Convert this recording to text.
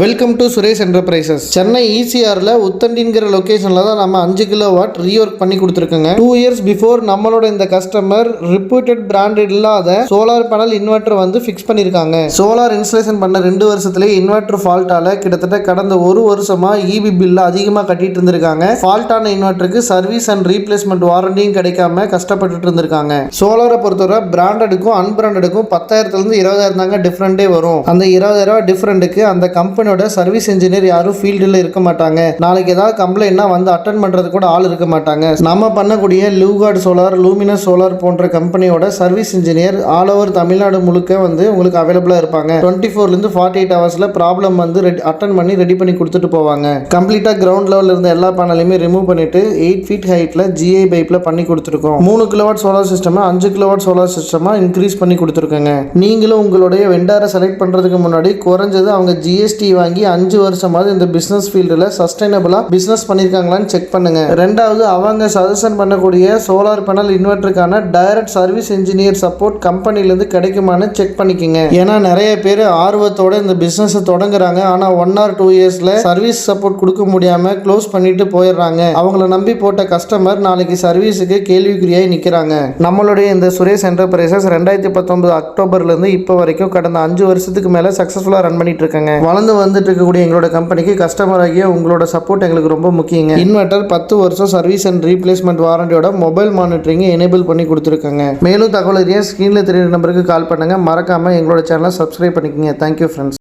Welcome to Suresh enterprises Chennai ஈசிஆரில் உத்தண்டிங்கிற லொக்கேஷனில் தான் நம்ம அஞ்சு கிலோ வாட் ரீஒர்க் பண்ணி கொடுத்துருக்கோங்க. டூ இயர்ஸ் பிஃபோர் நம்மளோட இந்த கஸ்டமர் ரிப்பூட்டட் பிராண்டட் இல்லாத சோலார் பேனல் இன்வெர்டர் வந்து ஃபிக்ஸ் பண்ணியிருக்காங்க சோலார் இன்ஸ்டலேஷன் பண்ண ரெண்டு வருஷத்துலேயே இன்வெர்டர் ஃபால்ட்டால கிட்டத்தட்ட கடந்த ஒரு வருஷமாக இபி பில்லு அதிகமாக கட்டிட்டு இருந்திருக்காங்க. ஃபால்ட்டான இன்வெர்டருக்கு சர்வீஸ் அண்ட் ரீப்ளேஸ்மெண்ட் வாரண்டியும் கிடைக்காம கஷ்டப்பட்டுட்டு இருந்திருக்காங்க. சோலாரை பொறுத்தவரை பிராண்டடுக்கும் அன்பிராண்டடுக்கும் பத்தாயிரத்துலேருந்து இருபதாயிரம் தாங்க டிஃப்ரெண்ட்டே வரும். அந்த இருபதாயிரம் டிஃப்ரெண்ட்டுக்கு அந்த கம்பெனி கம்பெனியோட சர்வீஸ் இன்ஜினியர் யாரும் ஃபீல்டில் இருக்க மாட்டாங்க. நாளைக்கு ஏதாவது கம்ப்ளைண்ட்னா வந்து அட்டன் பண்ணுறது கூட ஆள் இருக்க மாட்டாங்க. நம்ம பண்ணக்கூடிய லூகார்டு சோலார் லூமினஸ் சோலார் போன்ற கம்பெனியோட service engineer all over Tamil Nadu முழுக்க வந்து உங்களுக்கு அவைலபிளாக இருப்பாங்க. டுவெண்ட்டி ஃபோர்லேருந்து ஃபார்ட்டி எயிட் ஹவர்ஸில் ப்ராப்ளம் வந்து ரெடி அட்டன் பண்ணி ரெடி பண்ணி கொடுத்துட்டு போவாங்க. கம்ப்ளீட்டாக கிரவுண்ட் லெவலில் இருந்த எல்லா பேனலையுமே ரிமூவ் பண்ணிட்டு எயிட் ஃபீட் ஹைட்டில் ஜிஐ பைப்பில் பண்ணி கொடுத்துருக்கோம். மூணு கிலோவாட் சோலார் சிஸ்டம் அஞ்சு கிலோவாட் சோலார் சிஸ்டமாக இன்க்ரீஸ் பண்ணி கொடுத்துருக்கோங்க. நீங்களும் உங்களுடைய வெண்டாரை செலக்ட் பண்ணுறதுக்கு முன்னாடி குறைஞ்சது அவங்க ஜிஎஸ்டி வாங்கி அஞ்சு வருஷமாவது இந்த பிஸ்னஸ் ஃபீல்டில் சஸ்டைனபிளாக பிஸ்னஸ் பண்ணியிருக்காங்களான்னு செக் பண்ணுங்க. ரெண்டாவது அவங்க சஜஷன் பண்ணக்கூடிய சோலார் பேனல் இன்வெர்ட்டருக்கான டைரக்ட் சர்வீஸ் இன்ஜினியர் சப்போர்ட் கம்பெனிலேருந்து கிடைக்குமான்னு செக் பண்ணிக்கோங்க. ஏன்னா நிறைய பேர் ஆர்வத்தோட இந்த பிஸ்னஸை தொடங்குறாங்க. ஆனால் ஒன் ஆர் டூ இயர்ஸில் சர்வீஸ் சப்போர்ட் கொடுக்க முடியாமல் க்ளோஸ் பண்ணிட்டு போயிடுறாங்க. அவங்கள நம்பி போட்ட கஸ்டமர் நாளைக்கு சர்வீஸுக்கு கேள்விக்குறியாய் நிற்கிறாங்க நம்மளுடைய இந்த சுரேஷ் என்டர்பிரைசஸ் ரெண்டாயிரத்தி பத்தொன்பது அக்டோபர்லேருந்து இப்போ வரைக்கும் கடந்த அஞ்சு வருஷத்துக்கு மேலே சக்ஸஸ்ஃபுல்லாக ரன் பண்ணிட்டு இருக்காங்க. வளர்ந்து வந்துட்டு இருக்கக்கூடிய எங்களோட கம்பெனிக்கு கஸ்டமர் ஆகிய உங்களோட சப்போர்ட் எங்களுக்கு ரொம்ப முக்கியங்க. இன்வெர்ட்டர் பத்து வருஷம் சர்வீஸ் அண்ட் ரீப்ளேஸ்மெண்ட் வாரண்டியோட மொபைல் மானிட்டரிங் எனேபிள் பண்ணி கொடுத்துருக்காங்க. மேலும் தகவல் அறிய ஸ்க்ரீனில் தெரியுற நம்பருக்கு கால் பண்ணுங்க. மறக்காம எங்களோட சேனலை சப்ஸ்கிரைப் பண்ணிக்கோங்க. Thank you friends